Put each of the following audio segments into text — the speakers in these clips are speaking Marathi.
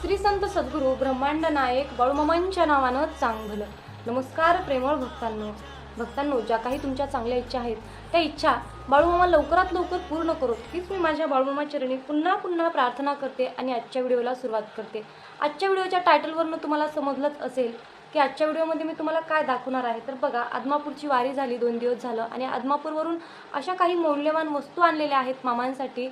श्री संत सद्गुरू ब्रह्मांड नायक बाळूमामांच्या नावानं चांगलं. नमस्कार प्रेमळ भक्तांनो. भक्तांनो ज्या काही तुमच्या चांगल्या इच्छा आहेत त्या इच्छा बाळूमामा लवकरात लवकर पूर्ण करो हीच मी माझ्या बाळूमामा चरणी पुन्हा पुन्हा प्रार्थना करते आणि आजच्या व्हिडिओला सुरुवात करते. आजच्या व्हिडिओच्या टायटलवरनं तुम्हाला समजलंच असेल की आजच्या व्हिडिओमध्ये मी तुम्हाला काय दाखवणार आहे. तर बघा आदमापूरची वारी झाली दोन दिवस झालं आणि आदमापूरवरून अशा काही मौल्यवान वस्तू आणलेल्या आहेत मामांसाठी.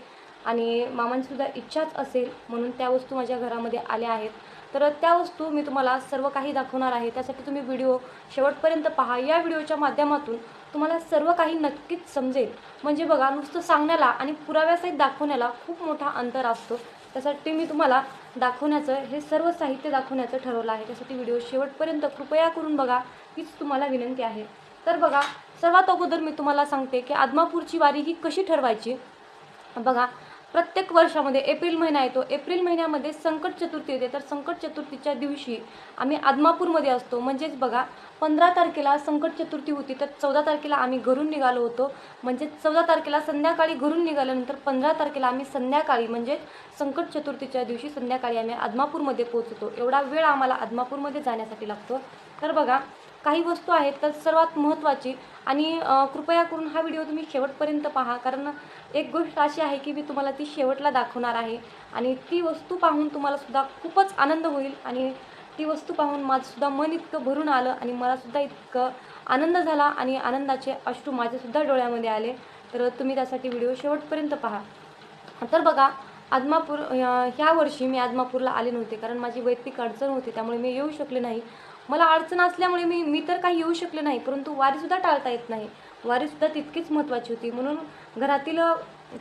आणि मामांचीसुद्धा इच्छाच असेल म्हणून त्या वस्तू माझ्या घरामध्ये आल्या आहेत. तर त्या वस्तू मी तुम्हाला सर्व काही दाखवणार आहे. त्यासाठी तुम्ही व्हिडिओ शेवटपर्यंत पहा. या व्हिडिओच्या माध्यमातून तुम्हाला सर्व काही नक्कीच समजेल. म्हणजे बघा नुसतं सांगण्याला आणि पुराव्यासहित दाखवण्याला खूप मोठा अंतर असतो. त्यासाठी मी तुम्हाला दाखवण्याचं हे सर्व साहित्य दाखवण्याचं ठरवलं आहे. त्यासाठी व्हिडिओ शेवटपर्यंत कृपया करून बघा. हीच तुम्हाला विनंती आहे. तर बघा सर्वात अगोदर मी तुम्हाला सांगते की आदमापूरची वारी ही कशी ठरवायची? बघा प्रत्येक वर्षामध्ये एप्रिल महिना येतो. एप्रिल महिन्यामध्ये संकट चतुर्थी येते. तर संकट चतुर्थीच्या दिवशी आम्ही आदमापूरमध्ये असतो. म्हणजेच बघा पंधरा तारखेला संकट चतुर्थी होती तर चौदा तारखेला आम्ही घरून निघालो होतो. म्हणजेच चौदा तारखेला संध्याकाळी घरून निघाल्यानंतर पंधरा तारखेला आम्ही संध्याकाळी म्हणजे संकट चतुर्थीच्या दिवशी संध्याकाळी आम्ही आदमापूरमध्ये पोहोचतो. एवढा वेळ आम्हाला आदमापूरमध्ये जाण्यासाठी लागतो. तर बघा काही वस्तू आहेत तर सर्वात महत्त्वाची आणि कृपया करून हा व्हिडिओ तुम्ही शेवटपर्यंत पहा. कारण एक गोष्ट अशी आहे की मी तुम्हाला ती शेवटला दाखवणार आहे आणि ती वस्तू पाहून तुम्हालासुद्धा खूपच आनंद होईल आणि ती वस्तू पाहून माझंसुद्धा मन इतकं भरून आलं आणि मलासुद्धा इतकं आनंद झाला आणि आनंदाचे अश्रू माझ्यासुद्धा डोळ्यामध्ये आले. तर तुम्ही त्यासाठी व्हिडिओ शेवटपर्यंत पहा. तर बघा आदमापूर ह्या वर्षी मी आदमापूरला आले नव्हते कारण माझी वैयक्तिक अडचण होती त्यामुळे मी येऊ शकले नाही. मला अडचण असल्यामुळे मी मी तर काही येऊ शकले नाही परंतु वारीसुद्धा टाळता येत नाही. वारीसुद्धा तितकीच महत्त्वाची होती. म्हणून घरातील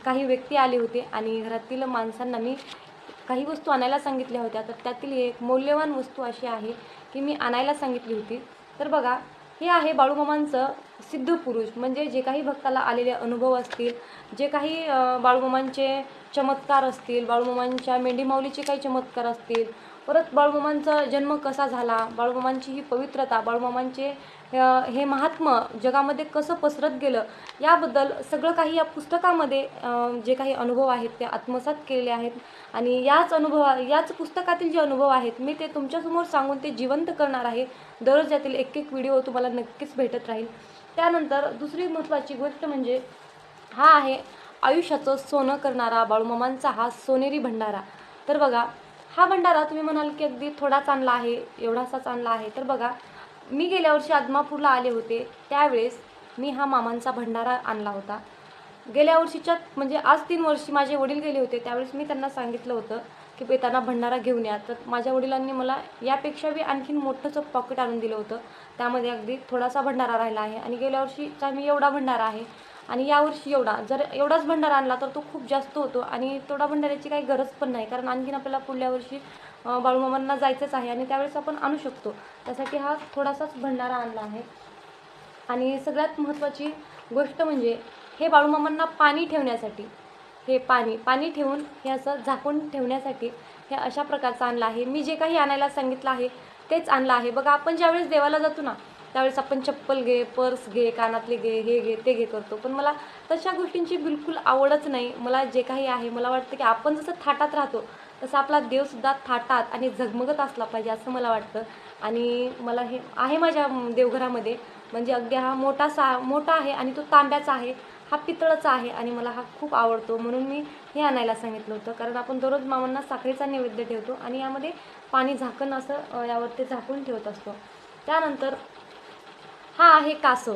काही व्यक्ती आले होते आणि घरातील माणसांना मी काही वस्तू आणायला सांगितल्या होत्या. तर त्यातील एक मौल्यवान वस्तू अशी आहे की मी आणायला सांगितली होती. तर बघा हे आहे बाळूमामांचं सिद्ध पुरुष. म्हणजे जे काही भक्ताला आलेले अनुभव असतील जे काही बाळूमामांचे चमत्कार असतील बाळूमामांच्या मेंढीमाऊलीचे काही चमत्कार असतील परत बाळूमामांचा जन्म कसा झाला? बाळूमामांची ही पवित्रता बाळूमामांचे हे महात्म जगामध्ये कसं पसरत गेलं? याबद्दल सगळं काही या पुस्तकामध्ये जे काही अनुभव आहेत ते आत्मसात केलेले आहेत. आणि याच अनुभवा याच पुस्तकातील जे अनुभव आहेत मी ते तुमच्यासमोर सांगून ते जिवंत करणार आहे. दररोज यातील एक एक व्हिडिओ तुम्हाला नक्कीच भेटत राहील. त्यानंतर दुसरी महत्त्वाची गोष्ट म्हणजे हा आहे आयुष्याचं सोनं करणारा बाळूमामांचा हा सोनेरी भंडारा. तर बघा हा भंडारा तुम्ही म्हणाल की अगदी थोडाच आणला आहे एवढासाच आणला आहे. तर बघा मी गेल्या वर्षी आदमापूरला आले होते. त्यावेळेस मी हा मामांचा भंडारा आणला होता. गेल्या वर्षीच्या म्हणजे आज तीन वर्षी माझे वडील गेले होते. त्यावेळेस मी त्यांना सांगितलं होतं की त्यांना भंडारा घेऊन या. तर माझ्या वडिलांनी मला यापेक्षा बी आणखीन मोठंच पॉकेट आणून दिलं होतं. त्यामध्ये अगदी थोडासा भंडारा राहिला आहे. आणि गेल्या वर्षीचा मी एवढा भंडारा आहे. आणि यावर्षी एवढा. जर एवढाच भंडारा आणला तर तो खूप जास्त होतो आणि तेवढा भंडाऱ्याची काही गरज पण नाही. कारण आणखीन आपल्याला पुढल्या वर्षी बाळूमामांना जायचंच आहे आणि त्यावेळेस आपण आणू शकतो. त्यासाठी हा थोडासाच भंडारा आणला आहे. आणि सगळ्यात महत्त्वाची गोष्ट म्हणजे हे बाळूमामांना पाणी ठेवण्यासाठी हे पाणी पाणी ठेवून हे असं झाकून ठेवण्यासाठी हे अशा प्रकारचं आणलं आहे. मी जे काही आणायला सांगितलं आहे तेच आणलं आहे. बघा आपण ज्यावेळेस देवाला जातो ना त्यावेळेस आपण चप्पल घे पर्स घे कानातले घे हे घे ते घे करतो. पण मला तशा गोष्टींची बिलकुल आवडच नाही. मला जे काही आहे मला वाटतं की आपण जसं थाटात राहतो तसं आपला देवसुद्धा थाटात आणि झगमगत असला पाहिजे असं मला वाटतं. आणि मला हे आहे माझ्या देवघरामध्ये. म्हणजे अगदी हा मोठा सा मोठा आहे आणि तो तांब्याचा आहे. हा पितळाचा आहे आणि मला हा खूप आवडतो. म्हणून मी हे आणायला सांगितलं होतं. कारण आपण दररोज मामांना साखरेचा नैवेद्य ठेवतो आणि यामध्ये पाणी झाकण असं यावरती झाकून ठेवत असतो. त्यानंतर हा आहे कासव.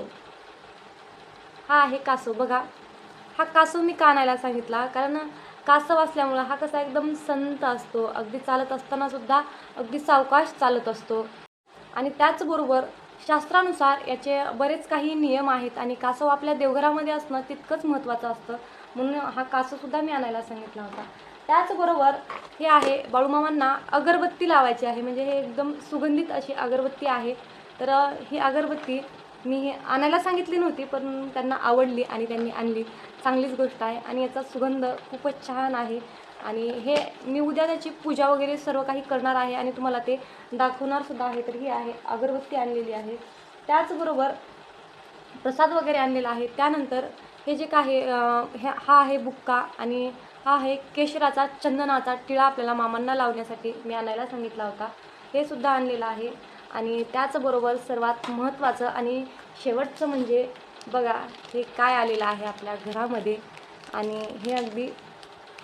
हा आहे कासव. बघा हा कासव मी का आणायला सांगितला? कारण कासव असल्यामुळं हा कसा एकदम संत असतो. अगदी चालत असताना सुद्धा अगदी सावकाश चालत असतो. आणि त्याचबरोबर शास्त्रानुसार याचे बरेच काही नियम आहेत आणि कासव आपल्या देवघरामध्ये असणं तितकंच महत्त्वाचं असतं. म्हणून हा कासवसुद्धा मी आणायला सांगितला होता. त्याचबरोबर हे आहे बाळूमामांना अगरबत्ती लावायची आहे. म्हणजे हे एकदम सुगंधित अशी अगरबत्ती आहे. तर ही अगरबत्ती मी हे आणायला सांगितली नव्हती पण त्यांना आवडली आणि त्यांनी आणली. चांगलीच गोष्ट आहे आणि याचा सुगंध खूपच छान आहे. आणि हे मी उद्या त्याची पूजा वगैरे सर्व काही करणार आहे आणि तुम्हाला ते दाखवणारसुद्धा आहे. तर ही आहे अगरबत्ती आणलेली आहे. त्याचबरोबर प्रसाद वगैरे आणलेला आहे. त्यानंतर हे जे काही हे हा आहे बुक्का आणि हा आहे केशराचा चंदनाचा टिळा आपल्याला मामांना लावण्यासाठी मी आणायला सांगितला होता. हे सुद्धा आणलेलं आहे. आणि त्याचबरोबर सर्वात महत्त्वाचं आणि शेवटचं म्हणजे बघा हे काय आलेलं आहे आपल्या घरामध्ये. आणि हे अगदी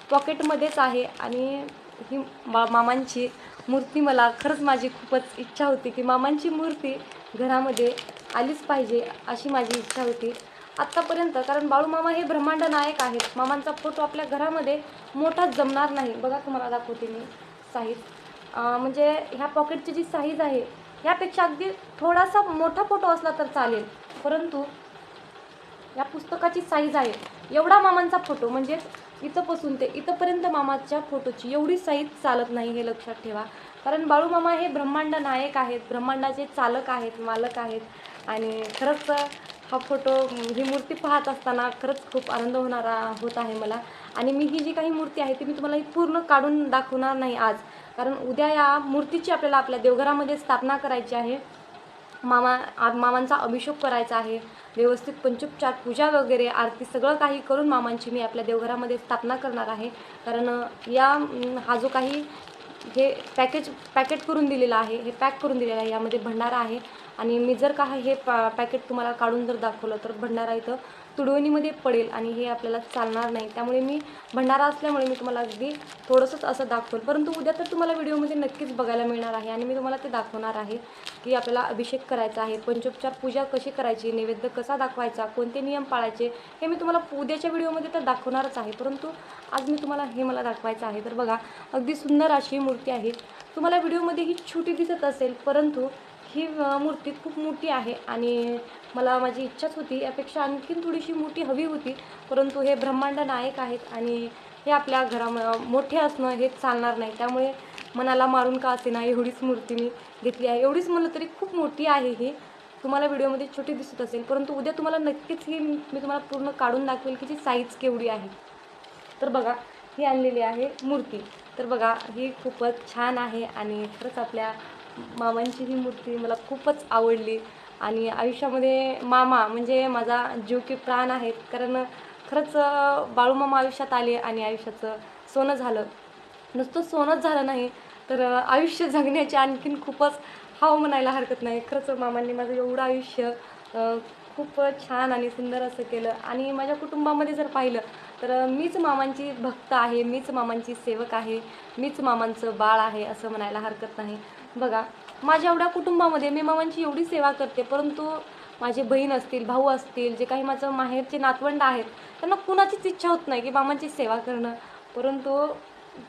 पॉकेटमध्येच आहे आणि ही मा मामांची मूर्ती मला खरंच माझी खूपच इच्छा होती की मामांची मूर्ती घरामध्ये आलीच पाहिजे अशी माझी इच्छा होती. आत्तापर्यंत कारण बाळूमामा हे ब्रह्मांड नायक आहेत. मामांचा फोटो आपल्या घरामध्ये मोठाच जमणार नाही. बघा तुम्हाला दाखवते मी साईज. म्हणजे ह्या पॉकेटची जी साईज आहे यापेक्षा अगदी थोडासा मोठा फोटो असला तर चालेल. परंतु या पुस्तकाची साईज आहे. एवढा मामांचा फोटो म्हणजेच इथंपासून ते इथंपर्यंत मामाच्या फोटोची एवढी साईज चालत नाही हे लक्षात ठेवा. कारण बाळूमामा हे ब्रह्मांड नायक आहेत. ब्रह्मांडाचे चालक आहेत मालक आहेत. आणि खरंच हा फोटो ही मूर्ती पाहत असताना खरंच खूप आनंद होणारा होत आहे मला. आणि मी ही जी काही मूर्ती आहे ती मी तुम्हाला ही पूर्ण काढून दाखवणार नाही आज. कारण उद्या या मूर्तीची आपल्याला आपल्या देवघरामध्ये स्थापना करायची आहे. मामा आ- मामांचा अभिषेक करायचा आहे. व्यवस्थित पंचोपचार पूजा वगैरे आरती सगळं काही करून मामांची मी आपल्या देवघरामध्ये स्थापना करणार आहे. कारण या हा जो काही हे पॅकेज पॅकेट करून दिलेलं आहे हे पॅक करून दिलेलं आहे यामध्ये भंडारा आहे. आणि मी जर का हे पा पॅकेट तुम्हाला काढून जर दाखवलं तर भंडारा इथं तुडवणीमध्ये पडेल आणि हे आपल्याला चालणार नाही. त्यामुळे मी भंडारा असल्यामुळे मी तुम्हाला अगदी थोडंसंच असं दाखवेल परंतु उद्या तर तुम्हाला व्हिडिओमध्ये नक्कीच बघायला मिळणार आहे आणि मी तुम्हाला ते दाखवणार आहे की आपल्याला अभिषेक करायचा आहे पंचोपचार पूजा कशी करायची नैवेद्य कसा दाखवायचा कोणते नियम पाळायचे हे मी तुम्हाला उद्याच्या व्हिडिओमध्ये तर दाखवणारच आहे. परंतु आज मी तुम्हाला हे मला दाखवायचं आहे. तर बघा अगदी सुंदर अशी मूर्ती आहे. तुम्हाला व्हिडिओमध्ये ही छोटी दिसत असेल परंतु ही मूर्ती खूप मोठी आहे आणि मला माझी इच्छाच होती. यापेक्षा आणखीन थोडीशी मोठी हवी होती परंतु हे ब्रह्मांड नायक आहेत आणि हे आपल्या घरा मोठे असणं हे चालणार नाही. त्यामुळे मनाला मारून का असेना एवढीच मूर्ती मी घेतली आहे. एवढीच म्हणलं तरी खूप मोठी आहे ही. तुम्हाला व्हिडिओमध्ये छोटी दिसत असेल परंतु उद्या तुम्हाला नक्कीच ही मी तुम्हाला पूर्ण काढून दाखवेल की ती साईज केवढी आहे. तर बघा ही आणलेली आहे मूर्ती. तर बघा ही खूपच छान आहे आणि खरंच आपल्या मामांची ही मूर्ती मला खूपच आवडली. आणि आयुष्यामध्ये मामा म्हणजे माझा जीव की प्राण आहेत. कारण खरंच बाळूमामा आयुष्यात आले आणि आयुष्याचं सोनं झालं. नुसतं सोनंच झालं नाही तर आयुष्य जगण्याची आणखीन खूपच हाव म्हणायला हरकत नाही. खरंच मामांनी माझं एवढं आयुष्य खूप छान आणि सुंदर असं केलं. आणि माझ्या कुटुंबामध्ये जर पाहिलं तर मीच मामांची भक्त आहे मीच मामांची सेवक आहे मीच मामांचं बाळ आहे असं म्हणायला हरकत नाही. बघा माझ्या एवढ्या कुटुंबामध्ये मी मामांची एवढी सेवा करते परंतु माझे बहीण असतील भाऊ असतील जे काही माझं माहेरचे नातवंड आहेत त्यांना कुणाचीच इच्छा होत नाही की मामांची सेवा करणं. परंतु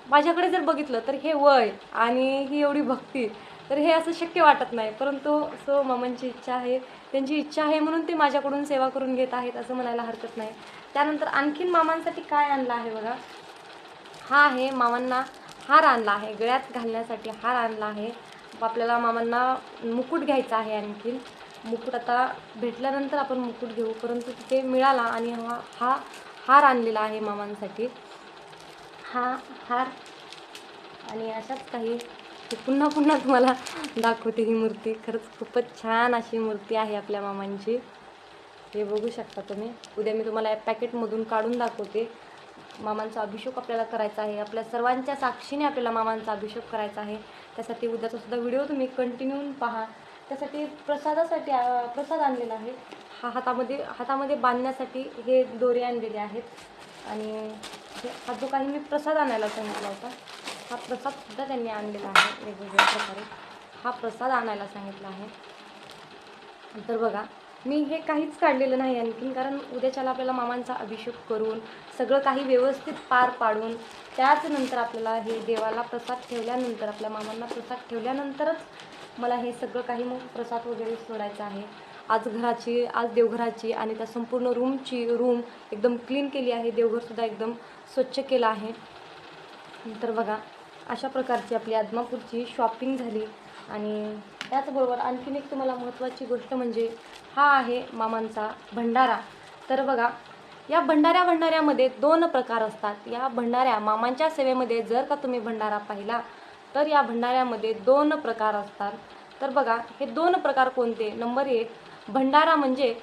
माझ्याकडे जर बघितलं तर हे वय आणि ही एवढी भक्ती तर हे असं शक्य वाटत नाही. परंतु सो मामांची इच्छा आहे त्यांची इच्छा आहे म्हणून ते माझ्याकडून सेवा करून घेत आहेत असं म्हणायला हरकत नाही. त्यानंतर आणखीन मामांसाठी काय आणलं आहे बघा? हा आहे मामांना हार आणला आहे गळ्यात घालण्यासाठी हार आणला आहे. आपल्याला मामांना मुकुट घ्यायचा आहे आणखीन. मुकुट आता भेटल्यानंतर आपण मुकुट घेऊ. परंतु तिथे मिळाला आणि हा हा हार आणलेला आहे मामांसाठी. हा हार आणि अशाच काही पुन्हा पुन्हा तुम्हाला दाखवते ही मूर्ती. खरंच खूपच छान अशी मूर्ती आहे आपल्या मामांची. हे बघू शकता तुम्ही. उद्या मी तुम्हाला या पॅकेटमधून काढून दाखवते. मामांचा अभिषेक आपल्याला करायचा आहे. आपल्या सर्वांच्या साक्षीने आपल्याला मामांचा अभिषेक करायचा आहे. त्यासाठी उद्याचा सुद्धा व्हिडिओ तुम्ही कंटिन्यू पहा. त्यासाठी प्रसादासाठी प्रसाद आणलेला आहे. हा हातामध्ये हातामध्ये बांधण्यासाठी हे दोरे आणलेले आहेत. आणि हा जो काही मी प्रसाद आणायला सांगितला होता हा प्रसादसुद्धा त्यांनी आणलेला आहे वेगवेगळ्या प्रकारे. हा प्रसाद आणायला सांगितला आहे. तर बघा मी हे काहीच काढलेलं नाही आणखीन कारण उद्याच्याला आपल्याला मामांचा अभिषेक करून सगळं काही व्यवस्थित पार पाडून त्याच नंतर आपल्याला हे देवाला प्रसाद ठेवल्यानंतर आपल्या मामांना प्रसाद ठेवल्यानंतरच मला हे सगळं काही मग प्रसाद वगैरे सोडायचं आहे. आज घराची आज देवघराची आणि त्या संपूर्ण रूमची रूम एकदम क्लीन केली आहे. देवघरसुद्धा एकदम स्वच्छ केलं आहे. तर बघा अशा प्रकारची आपली आदमापूरची शॉपिंग झाली आणि त्याचबरोबर आणखीन एक तुम्हाला महत्त्वाची गोष्ट म्हणजे हा आहे मामांचा भंडारा. तर बघा या भंडाऱ्या भंडाऱ्यामध्ये दोन प्रकार असतात. या भंडाऱ्या मामांच्या सेवेमध्ये जर का तुम्ही भंडारा पाहिला तर या भंडाऱ्यामध्ये दोन प्रकार असतात. तर बघा हे दोन प्रकार कोणते? नंबर एक भंडारा म्हणजे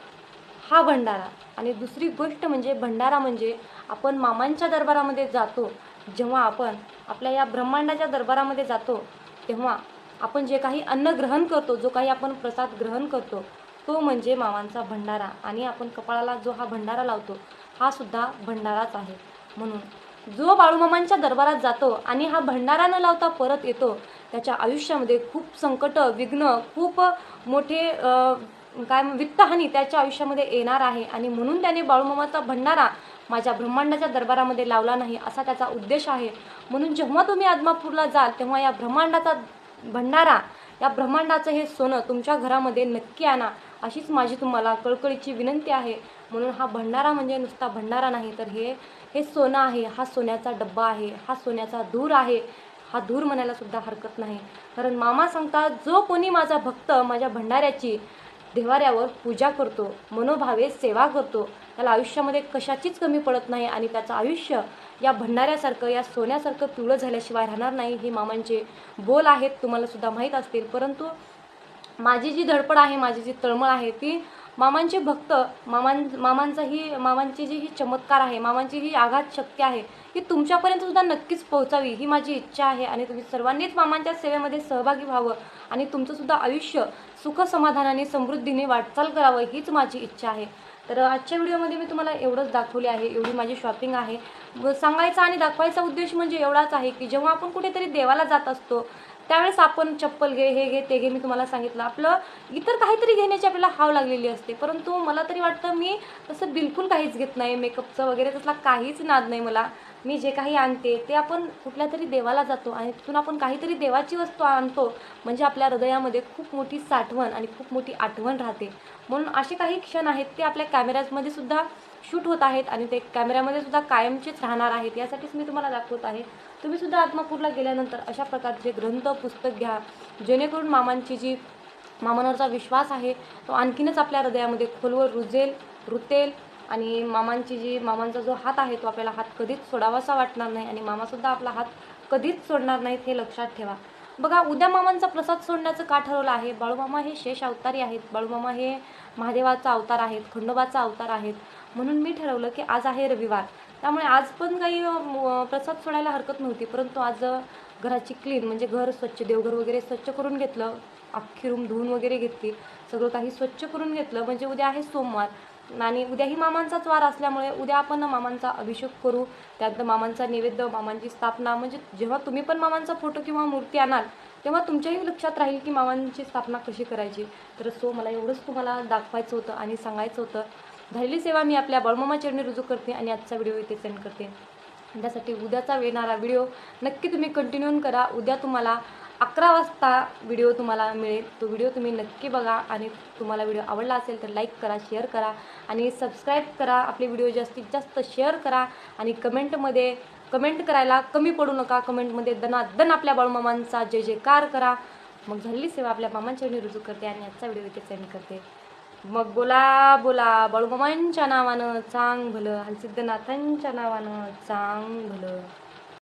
हा भंडारा. आणि दुसरी गोष्ट म्हणजे भंडारा म्हणजे आपण मामांच्या दरबारामध्ये जातो. जेव्हा आपण आपल्या या ब्रह्मांडाच्या दरबारामध्ये जातो तेव्हा आपण जे काही अन्न ग्रहण करतो जो काही आपण प्रसाद ग्रहण करतो तो म्हणजे मामांचा भंडारा. आणि आपण कपाळाला जो हा भंडारा लावतो हा सुद्धा भंडाराच आहे. म्हणून जो बाळूमामांच्या दरबारात जातो आणि हा भंडारा न लावता परत येतो त्याच्या आयुष्यामध्ये खूप संकट विघ्न खूप मोठे काय वित्तहानी त्याच्या आयुष्यामध्ये येणार आहे. आणि म्हणून त्याने बाळूमामाचा भंडारा माझ्या ब्रह्मांडाच्या दरबारामध्ये लावला नाही असा त्याचा उद्देश आहे. म्हणून जेव्हा तुम्ही आदमापूरला जाल तेव्हा या ब्रह्मांडाचा भंडारा या ब्रह्मांडाचं हे सोनं तुमच्या घरामध्ये नक्की आणा अशीच माझी तुम्हाला कळकळीची विनंती आहे. म्हणून हा भंडारा म्हणजे नुसता भंडारा नाही तर हे हे सोनं आहे हा सोन्याचा डब्बा आहे हा सोन्याचा धूर आहे हा धूर म्हणायला सुद्धा हरकत नाही. कारण मामा सांगतात जो कोणी माझा भक्त माझ्या भंडाऱ्याची देवाऱ्यावर पूजा करतो मनोभावे सेवा करतो. त्याला आयुष्यामध्ये कशाचीच कमी पडत नाही आणि त्याचं आयुष्य या भंडाऱ्यासारखं या सोन्यासारखं पिवळं झाल्याशिवाय राहणार नाही हे मामांचे बोल आहेत. तुम्हाला सुद्धा माहीत असतील. परंतु माझी जी धडपड आहे माझी जी तळमळ आहे ती मामांचे भक्त मामां मामांचा ही मामांची जी ही चमत्कार आहे मामांची ही आघात शक्ती आहे ही तुमच्यापर्यंत सुद्धा नक्कीच पोहोचावी ही माझी इच्छा आहे आणि तुम्ही सर्वांनीच मामांच्या सेवेमध्ये सहभागी व्हावं आणि तुमचंसुद्धा आयुष्य सुख समाधानाने समृद्धीने वाटचाल करावं हीच माझी इच्छा आहे. तर आजच्या व्हिडिओमध्ये मी तुम्हाला एवढंच दाखवले आहे एवढी माझी शॉपिंग आहे. सांगायचा आणि दाखवायचा उद्देश म्हणजे एवढाच आहे की जेव्हा आपण कुठेतरी देवाला जात असतो त्यावेळेस आपण चप्पल घे हे घे ते घे मी तुम्हाला सांगितलं. आपलं इतर काहीतरी घेण्याची आपल्याला हाव लागलेली असते. परंतु मला तरी वाटतं मी तसं बिलकुल काहीच घेत नाही. मेकअपचं वगैरे तसला काहीच नाद नाही मला. मी जे काही आणते ते आपण कुठल्या तरी देवाला जातो आणि तिथून आपण काहीतरी देवाची वस्तू आणतो. म्हणजे आपल्या हृदयामध्ये खूप मोठी साठवण आणि खूप मोठी आठवण राहते. म्हणून असे काही क्षण आहेत ते आपल्या कॅमेऱ्यामध्ये सुद्धा शूट होत आहेत आणि ते कॅमेऱ्यामध्ये सुद्धा कायमचेच राहणार आहेत यासाठीच मी तुम्हाला दाखवत आहे. तुम्ही सुद्धा आत्मापूरला गेल्यानंतर अशा प्रकारचे ग्रंथ पुस्तक घ्या जेणेकरून मामांची जी मामांवरचा विश्वास आहे तो आणखीनच आपल्या हृदयामध्ये खोलवर रुजेल रुतेल आणि मामांची जी मामांचा जो हात आहे तो आपल्याला हात कधीच सोडावासा वाटणार नाही आणि मामासुद्धा आपला हात कधीच सोडणार नाहीत हे लक्षात ठेवा. बघा उद्या मामांचा प्रसाद सोडण्याचं का ठरवलं आहे? बाळूमामा हे शेष अवतारी आहेत. बाळूमामा हे महादेवाचा अवतार आहेत खंडोबाचा अवतार आहेत. म्हणून मी ठरवलं की आज आहे रविवार. त्यामुळे आज पण काही प्रसाद सोडायला हरकत नव्हती. परंतु आज घराची क्लीन म्हणजे घर स्वच्छ देवघर वगैरे स्वच्छ करून घेतलं. अख्खी रूम धुवून वगैरे घेतली. सगळं काही स्वच्छ करून घेतलं. म्हणजे उद्या आहे सोमवार. आणि उद्याही मामांचाच वार असल्यामुळे उद्या आपण मामांचा अभिषेक करू. त्यानंतर मामांचा नैवेद्य मामांची स्थापना म्हणजे जेव्हा तुम्ही पण मामांचा फोटो किंवा मूर्ती आणाल तेव्हा तुमच्याही लक्षात राहील की मामांची स्थापना कशी करायची. तर सो मला एवढंच तुम्हाला दाखवायचं होतं आणि सांगायचं होतं. झालेली सेवा मी आपल्या बळमामा चरणी रुजू करते आणि आजचा व्हिडिओ इथे सेंड करते. त्यासाठी उद्याचा येणारा व्हिडिओ नक्की तुम्ही कंटिन्यू करा. उद्या तुम्हाला अकरा वाजता व्हिडिओ तुम्हाला मिळेल. तो व्हिडिओ तुम्ही नक्की बघा आणि तुम्हाला व्हिडिओ आवडला असेल तर लाईक करा शेअर करा आणि सबस्क्राईब करा. आपले व्हिडिओ जास्तीत जास्त शेअर करा आणि कमेंटमध्ये कमेंट करायला कमी पडू नका. कमेंटमध्ये दनादन आपल्या बाळूमामांचा जय जयकार करा. मग झालेली सेवा. आपल्या मामांच्या रुजू करते आणि आजचा व्हिडिओ इथे सेंड करते. मग बोला बोला. बाळूमामांच्या नावानं चांग भलं. आणि सिद्धनाथांच्या नावानं चांग भलं.